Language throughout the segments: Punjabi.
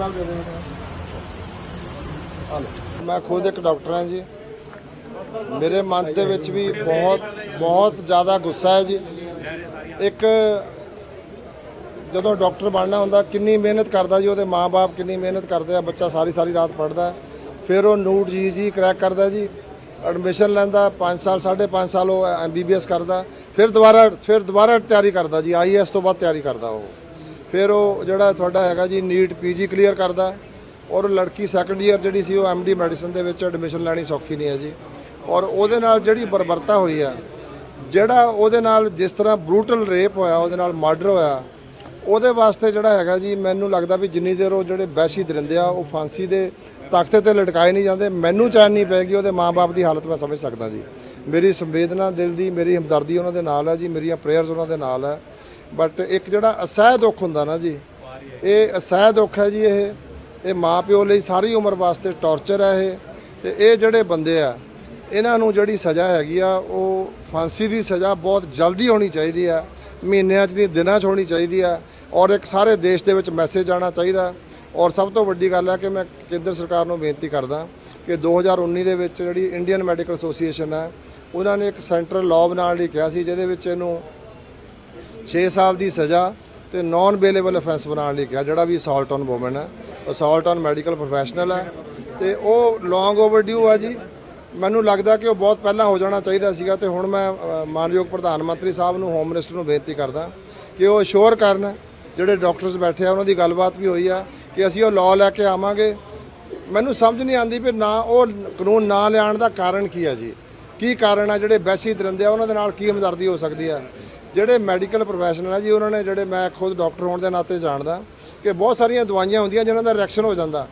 ਨਾਲ ਦੇ ਦੇ ਮੈਂ ਖੁਦ ਇੱਕ ਡਾਕਟਰ ਹਾਂ ਜੀ। ਮੇਰੇ ਮਨ ਦੇ ਵਿੱਚ ਵੀ ਬਹੁਤ ਬਹੁਤ ਜ਼ਿਆਦਾ ਗੁੱਸਾ ਹੈ ਜੀ। ਇੱਕ ਜਦੋਂ ਡਾਕਟਰ ਬਣਨਾ ਹੁੰਦਾ, ਕਿੰਨੀ ਮਿਹਨਤ ਕਰਦਾ ਜੀ, ਉਹਦੇ ਮਾਪੇ ਕਿੰਨੀ ਮਿਹਨਤ ਕਰਦੇ ਆ, ਬੱਚਾ ਸਾਰੀ ਸਾਰੀ ਰਾਤ ਪੜਦਾ ਫਿਰ ਉਹ ਨੂਟ ਜੀ ਜੀ ਕਰੈਕ ਕਰਦਾ ਜੀ। ਐਡਮਿਸ਼ਨ ਲੈਂਦਾ 5 ਸਾਲ 5.5 ਸਾਲ ਉਹ ਐਮਬੀਬੀਐਸ ਕਰਦਾ। ਫਿਰ ਦੁਬਾਰਾ ਫਿਰ ਦੁਬਾਰਾ ਤਿਆਰੀ ਕਰਦਾ ਜੀ ਆਈਐਸ ਤੋਂ ਬਾਅਦ ਤਿਆਰੀ ਕਰਦਾ ਉਹ। ਫਿਰ ਉਹ ਜਿਹੜਾ ਤੁਹਾਡਾ ਹੈਗਾ ਜੀ ਨੀਟ ਪੀਜੀ ਕਲੀਅਰ ਕਰਦਾ ਔਰ ਲੜਕੀ ਸੈਕੰਡ ਈਅਰ ਜਿਹੜੀ ਸੀ ਉਹ ਐਮਡੀ ਮੈਡੀਸਨ ਦੇ ਵਿੱਚ ਐਡਮਿਸ਼ਨ ਲੈਣੀ ਸੌਖੀ ਨਹੀਂ ਹੈ ਜੀ। ਔਰ ਉਹਦੇ ਨਾਲ ਜਿਹੜੀ ਬਰਬਰਤਾ ਹੋਈ ਆ, ਜਿਹੜਾ ਉਹਦੇ ਨਾਲ ਜਿਸ ਤਰ੍ਹਾਂ ਬਰੂਟਲ ਰੇਪ ਹੋਇਆ, ਉਹਦੇ ਨਾਲ ਮਰਡਰ ਹੋਇਆ, ਉਹਦੇ ਵਾਸਤੇ ਜਿਹੜਾ ਹੈਗਾ ਜੀ ਮੈਨੂੰ ਲੱਗਦਾ ਵੀ ਜਿੰਨੀ ਦੇਰ ਉਹ ਜਿਹੜੇ ਵਹਿਸ਼ੀ ਦਰਿੰਦੇ ਆ, ਉਹ ਫਾਂਸੀ ਦੇ ਤਖਤੇ ਤੇ ਲਟਕਾਏ ਨਹੀਂ ਜਾਂਦੇ, ਮੈਨੂੰ ਚੈਨ ਨਹੀਂ ਪੈਗੀ, ਉਹਦੇ ਮਾਪੇ ਦੀ ਹਾਲਤ ਮੈਂ ਸਮਝ ਸਕਦਾ ਜੀ। ਮੇਰੀ ਸੰਵੇਦਨਾ ਦਿਲ ਦੀ, ਮੇਰੀ ਹਮਦਰਦੀ ਉਹਨਾਂ ਦੇ ਨਾਲ ਹੈ ਜੀ, ਮੇਰੀਆਂ ਪ੍ਰੇਅਰਸ ਉਹਨਾਂ ਦੇ ਨਾਲ ਹੈ। ਬਟ ਇੱਕ ਜਿਹੜਾ ਅਸਹਿ ਦੁੱਖ ਹੁੰਦਾ ਨਾ ਜੀ, ਇਹ ਅਸਹਿ ਦੁੱਖ ਹੈ ਜੀ ਇਹ। ਇਹ ਮਾਂ ਪਿਓ ਲਈ ਸਾਰੀ ਉਮਰ ਵਾਸਤੇ ਟੌਰਚਰ ਹੈ ਇਹ। ਤੇ ਇਹ ਜਿਹੜੇ ਬੰਦੇ ਆ, ਇਹਨਾਂ ਨੂੰ ਜਿਹੜੀ ਸਜ਼ਾ ਹੈਗੀ ਆ, ਉਹ ਫਾਂਸੀ ਦੀ ਸਜ਼ਾ ਬਹੁਤ ਜਲਦੀ ਹੋਣੀ ਚਾਹੀਦੀ ਆ, ਮਹੀਨਿਆਂ 'ਚ ਨਹੀਂ, ਦਿਨਾਂ 'ਚ ਹੋਣੀ ਚਾਹੀਦੀ ਆ। ਔਰ ਇੱਕ ਸਾਰੇ ਦੇਸ਼ ਦੇ ਵਿੱਚ ਮੈਸੇਜ ਆਣਾ ਚਾਹੀਦਾ। ਔਰ ਸਭ ਤੋਂ ਵੱਡੀ ਗੱਲ ਹੈ ਕਿ ਮੈਂ ਕੇਂਦਰ ਸਰਕਾਰ ਨੂੰ ਬੇਨਤੀ ਕਰਦਾ ਕਿ 2019 ਦੇ ਵਿੱਚ ਜਿਹੜੀ ਇੰਡੀਅਨ ਮੈਡੀਕਲ ਐਸੋਸੀਏਸ਼ਨ ਹੈ ਉਹਨਾਂ ਨੇ ਇੱਕ ਸੈਂਟਰਲ ਲਾਅ ਬਣਾਉਣ ਲਈ ਕਿਹਾ ਸੀ, ਜਿਹਦੇ ਵਿੱਚ ਇਹਨੂੰ 6 ਸਾਲ ਦੀ ਸਜ਼ਾ ਤੇ ਨਾਨ ਬੇਲੇਬਲ ਅਫੈਂਸ ਬਣਾਉਣ ਲਈ ਕਿਹਾ, ਜਿਹੜਾ ਵੀ ਅਸਾਲਟ ਔਨ ਔਮਨ ਹੈ ਅਸਾਲਟ ਔਨ ਮੈਡੀਕਲ ਪ੍ਰੋਫੈਸ਼ਨਲ ਹੈ ਤੇ ਉਹ ਲੌਂਗ ਓਵਰਡਿਊ ਆ ਜੀ। ਮੈਨੂੰ ਲੱਗਦਾ ਕਿ ਉਹ ਬਹੁਤ ਪਹਿਲਾਂ ਹੋ ਜਾਣਾ ਚਾਹੀਦਾ ਸੀਗਾ ਤੇ ਹੁਣ ਮੈਂ ਮਾਨਯੋਗ ਪ੍ਰਧਾਨ ਮੰਤਰੀ ਸਾਹਿਬ ਨੂੰ ਹੋਮ ਮਿਨਿਸਟਰ ਨੂੰ ਬੇਨਤੀ ਕਰਦਾ ਕਿ ਉਹ ਅਸ਼ੋਰ ਕਰਨ, ਜਿਹੜੇ ਡਾਕਟਰਸ ਬੈਠੇ ਆ, ਉਹਨਾਂ ਦੀ ਗੱਲਬਾਤ ਵੀ ਹੋਈ ਆ ਕਿ ਅਸੀਂ ਉਹ ਲਾਅ ਲੈ ਕੇ ਆਵਾਂਗੇ। ਮੈਨੂੰ ਸਮਝ ਨਹੀਂ ਆਉਂਦੀ ਵੀ ਨਾ ਉਹ ਕਾਨੂੰਨ ਨਾ ਲਿਆਉਣ ਦਾ ਕਾਰਨ ਕੀ ਹੈ ਜੀ। ਕੀ ਕਾਰਨ ਆ, ਜਿਹੜੇ ਵੈਸ਼ੀ ਦਰਿੰਦੇ ਆ, ਉਹਨਾਂ ਦੇ ਨਾਲ ਕੀ ਹਮਦਰਦੀ ਹੋ ਸਕਦੀ ਆ? ਜਿਹੜੇ ਮੈਡੀਕਲ ਪ੍ਰੋਫੈਸ਼ਨਲ ਆ ਜੀ, ਉਹਨਾਂ ਨੇ ਜਿਹੜੇ ਮੈਂ ਖੁਦ ਡਾਕਟਰ ਹੋਣ ਦੇ ਨਾਤੇ ਜਾਣਦਾ ਕਿ ਬਹੁਤ ਸਾਰੀਆਂ ਦਵਾਈਆਂ ਹੁੰਦੀਆਂ ਜਿਨ੍ਹਾਂ ਦਾ ਰਿਐਕਸ਼ਨ ਹੋ ਜਾਂਦਾ।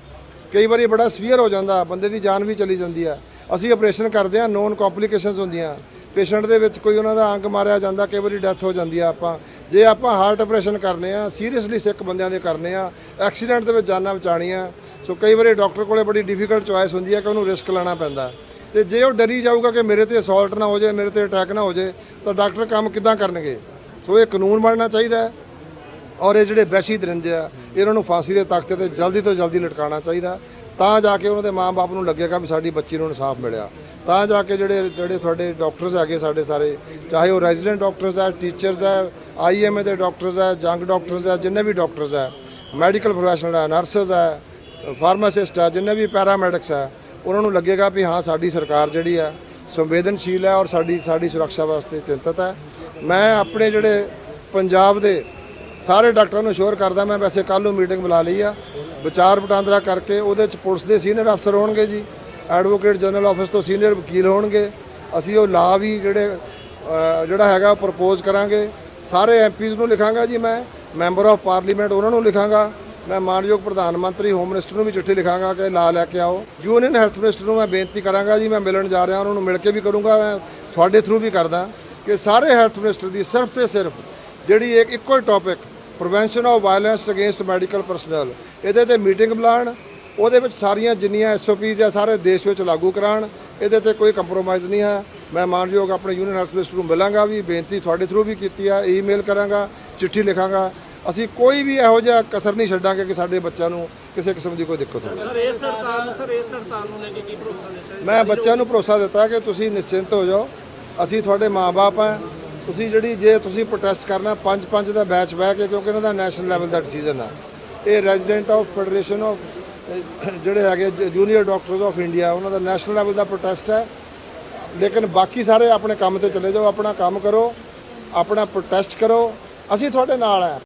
ਕਈ ਵਾਰੀ ਬੜਾ ਸਵੀਅਰ ਹੋ ਜਾਂਦਾ, ਬੰਦੇ ਦੀ ਜਾਨ ਵੀ ਚਲੀ ਜਾਂਦੀ ਆ। ਅਸੀਂ ਆਪਰੇਸ਼ਨ ਕਰਦੇ ਆ ਨੋਨ ਕੰਪਲਿਕੇਸ਼ਨਸ ਹੁੰਦੀਆਂ। ਪੇਸ਼ੈਂਟ ਦੇ ਵਿੱਚ ਕੋਈ ਉਹਨਾਂ ਦਾ ਅੰਗ ਮਾਰਿਆ ਜਾਂਦਾ, ਕਈ ਵਾਰੀ ਡੈਥ ਹੋ ਜਾਂਦੀ ਆ ਆਪਾਂ। ਜੇ ਆਪਾਂ ਹਾਰਟ ਆਪਰੇਸ਼ਨ ਕਰਨੇ ਆ ਸੀਰੀਅਸਲੀ ਸਿੱਕ ਬੰਦਿਆਂ ਦੇ ਕਰਨੇ ਆ ਐਕਸੀਡੈਂਟ ਦੇ ਵਿੱਚ ਜਾਨਾਂ ਬਚਾਉਣੀਆਂ। ਸੋ ਕਈ ਵਾਰੀ ਡਾਕਟਰ ਕੋਲੇ ਬੜੀ ਡਿਫਿਕਲਟ ਚੁਆਇਸ ਹੁੰਦੀ ਹੈ ਕਿ ਉਹਨੂੰ ਰਿਸਕ ਲੈਣਾ ਪੈਂਦਾ। ਤੇ ਜੇ ਉਹ ਡਰੀ ਜਾਊਗਾ ਕਿ ਮੇਰੇ ਤੇ ਅਸੌਲਟ ਨਾ ਹੋ ਜਾਏ, ਮੇਰੇ ਤੇ ਅਟੈਕ ਨਾ ਹੋ ਜਾਏ, ਤਾਂ ਡਾਕਟਰ ਕੰਮ ਕਿੱਦਾਂ ਕਰਨਗੇ? ਸੋ ਇਹ ਕਾਨੂੰਨ ਬਣਨਾ ਚਾਹੀਦਾ ਹੈ ਔਰ ਇਹ ਜਿਹੜੇ ਵੈਸ਼ੀ ਦਰਿੰਦੇ ਆ, ਇਹਨਾਂ ਨੂੰ ਫਾਂਸੀ ਦੇ ਤਖਤੇ ਤੇ ਜਲਦੀ ਤੋਂ ਜਲਦੀ ਲਟਕਾਉਣਾ ਚਾਹੀਦਾ। ਤਾਂ ਜਾ ਕੇ ਉਹਨਾਂ ਦੇ ਮਾਪੇ ਨੂੰ ਲੱਗੇਗਾ ਵੀ ਸਾਡੀ ਬੱਚੀ ਨੂੰ ਇਨਸਾਫ ਮਿਲਿਆ। ਤਾਂ ਜਾ ਕੇ ਜਿਹੜੇ ਜਿਹੜੇ ਤੁਹਾਡੇ ਡਾਕਟਰਸ ਹੈਗੇ ਸਾਡੇ ਸਾਰੇ, ਚਾਹੇ ਉਹ ਰੈਜ਼ੀਡੈਂਟ ਡਾਕਟਰਸ ਹੈ ਟੀਚਰਸ ਹੈ ਆਈਐਮਏ ਦੇ ਡਾਕਟਰਸ ਹੈ ਜੰਗ ਡਾਕਟਰਸ ਹੈ, ਜਿੰਨੇ ਵੀ ਡਾਕਟਰਸ ਹੈ ਮੈਡੀਕਲ ਪ੍ਰੋਫੈਸ਼ਨਲ ਹੈ ਨਰਸਸ ਹੈ ਫਾਰਮਾਸਿਸਟ ਹੈ, ਜਿੰਨੇ ਵੀ ਪੈਰਾਮੈਡਿਕਸ ਹੈ ਉਹਨਾਂ ਨੂੰ ਲੱਗੇਗਾ ਵੀ ਹਾਂ, ਸਾਡੀ ਸਰਕਾਰ ਜਿਹੜੀ ਆ ਸੰਵੇਦਨਸ਼ੀਲ ਹੈ ਔਰ ਸਾਡੀ ਸਾਡੀ ਸੁਰੱਖਿਆ ਵਾਸਤੇ ਚਿੰਤਤ ਹੈ। ਮੈਂ ਆਪਣੇ ਜਿਹੜੇ ਪੰਜਾਬ ਦੇ ਸਾਰੇ ਡਾਕਟਰਾਂ ਨੂੰ ਸ਼ੋਰ ਕਰਦਾ, ਮੈਂ ਵੈਸੇ ਕੱਲ ਨੂੰ ਮੀਟਿੰਗ ਬੁਲਾ ਲਈ ਆ। ਵਿਚਾਰ ਵਟਾਂਦਰਾ ਕਰਕੇ ਉਹਦੇ ਚ ਪੁਲਿਸ ਦੇ ਸੀਨੀਅਰ ਅਫਸਰ ਹੋਣਗੇ ਜੀ। ਐਡਵੋਕੇਟ ਜਨਰਲ ਆਫਿਸ ਤੋਂ ਸੀਨੀਅਰ ਵਕੀਲ ਹੋਣਗੇ। ਅਸੀਂ ਉਹ ਲਾ ਵੀ ਜਿਹੜੇ ਜਿਹੜਾ ਹੈਗਾ ਪ੍ਰਪੋਜ਼ ਕਰਾਂਗੇ। ਸਾਰੇ ਐਮਪੀਜ਼ ਨੂੰ ਲਿਖਾਂਗਾ ਜੀ ਮੈਂ ਮੈਂਬਰ ਆਫ ਪਾਰਲੀਮੈਂਟ ਉਹਨਾਂ ਨੂੰ ਲਿਖਾਂਗਾ। ਮੈਂ ਮਾਨਯੋਗ ਪ੍ਰਧਾਨ ਮੰਤਰੀ ਹੋਮ ਮਿਨਿਸਟਰ ਨੂੰ ਵੀ ਚਿੱਠੀ ਲਿਖਾਂਗਾ ਕਿ ਲਾ ਲੈ ਕੇ ਆਓ। ਯੂਨੀਅਨ ਹੈਲਥ ਮਿਨਿਸਟਰ ਨੂੰ ਮੈਂ ਬੇਨਤੀ ਕਰਾਂਗਾ ਜੀ, ਮੈਂ ਮਿਲਣ ਜਾ ਰਿਹਾ, ਉਹਨਾਂ ਨੂੰ ਮਿਲ ਕੇ ਵੀ ਕਰੂੰਗਾ, ਮੈਂ ਤੁਹਾਡੇ ਥਰੂ ਵੀ ਕਰਦਾ ਕਿ ਸਾਰੇ ਹੈਲਥ ਮਿਨਿਸਟਰ ਦੀ ਸਿਰਫ ਤੇ ਸਿਰਫ ਜਿਹੜੀ ਇੱਕ ਇੱਕੋ ਹੀ topic prevention of violence against medical personal ਇਹਦੇ ਤੇ ਮੀਟਿੰਗ ਬੁਲਾਉਣ, ਉਹਦੇ ਵਿੱਚ ਸਾਰੀਆਂ ਜਿੰਨੀਆਂ ਐਸਓਪੀਜ਼ ਆ, ਸਾਰੇ ਦੇਸ਼ ਵਿੱਚ ਲਾਗੂ ਕਰਾਉਣ, ਇਹਦੇ ਤੇ ਕੋਈ ਕੰਪਰੋਮਾਈਜ਼ ਨਹੀਂ ਹੈ ਮੈਂ ਮਾਨਯੋਗ ਆਪਣੇ ਯੂਨੀਅਨ ਹੈਲਥ ਮਿਨਿਸਟਰ ਨੂੰ ਮਿਲਾਂਗਾ ਵੀ, ਬੇਨਤੀ ਤੁਹਾਡੇ ਥਰੂ ਵੀ ਕੀਤੀ ਆ ਈਮੇਲ ਕਰਾਂਗਾ, ਚਿੱਠੀ ਲਿਖਾਂਗਾ ਅਸੀਂ ਕੋਈ ਵੀ ਇਹੋ ਜਿਹਾ ਕਸਰ ਨਹੀਂ ਛੱਡਾਂਗੇ ਕਿ ਸਾਡੇ ਬੱਚਿਆਂ ਨੂੰ ਕਿਸੇ ਕਿਸਮ ਦੀ ਕੋਈ ਦਿੱਕਤ ਹੋਵੇ। ਸਰ ਇਸ ਹੜਤਾਲ ਸਰ ਇਸ ਹੜਤਾਲ ਨੂੰ ਲੈ ਕੇ ਕੀ ਭਰੋਸਾ ਦਿੱਤਾ ਮੈਂ ਬੱਚਿਆਂ ਨੂੰ ਭਰੋਸਾ ਦਿੱਤਾ ਕਿ ਤੁਸੀਂ ਨਿਸ਼ਚਿੰਤ ਹੋ ਜਾਓ। ਅਸੀਂ ਤੁਹਾਡੇ ਮਾਪੇ ਆ ਤੁਸੀਂ ਜਿਹੜੀ ਜੇ ਤੁਸੀਂ ਪ੍ਰੋਟੈਸਟ ਕਰਨਾ ਪੰਜ ਪੰਜ ਦਾ ਬੈਚ ਬਹਿ ਕੇ ਕਿਉਂਕਿ ਇਹਨਾਂ ਦਾ ਨੈਸ਼ਨਲ ਲੈਵਲ ਦਾ ਡਿਸੀਜਨ ਆ। ਇਹ ਰੈਜ਼ੀਡੈਂਟ ਆਫ ਫੈਡਰੇਸ਼ਨ ਆਫ ਜਿਹੜੇ ਹੈਗੇ ਜੂਨੀਅਰ ਡਾਕਟਰਸ ਆਫ ਇੰਡੀਆ ਉਹਨਾਂ ਦਾ ਨੈਸ਼ਨਲ ਲੈਵਲ ਦਾ ਪ੍ਰੋਟੈਸਟ ਹੈ। ਲੇਕਿਨ ਬਾਕੀ ਸਾਰੇ ਆਪਣੇ ਕੰਮ ਤੇ ਚਲੇ ਜਾਓ ਆਪਣਾ ਕੰਮ ਕਰੋ ਆਪਣਾ ਪ੍ਰੋਟੈਸਟ ਕਰੋ। ਅਸੀਂ ਤੁਹਾਡੇ ਨਾਲ ਆ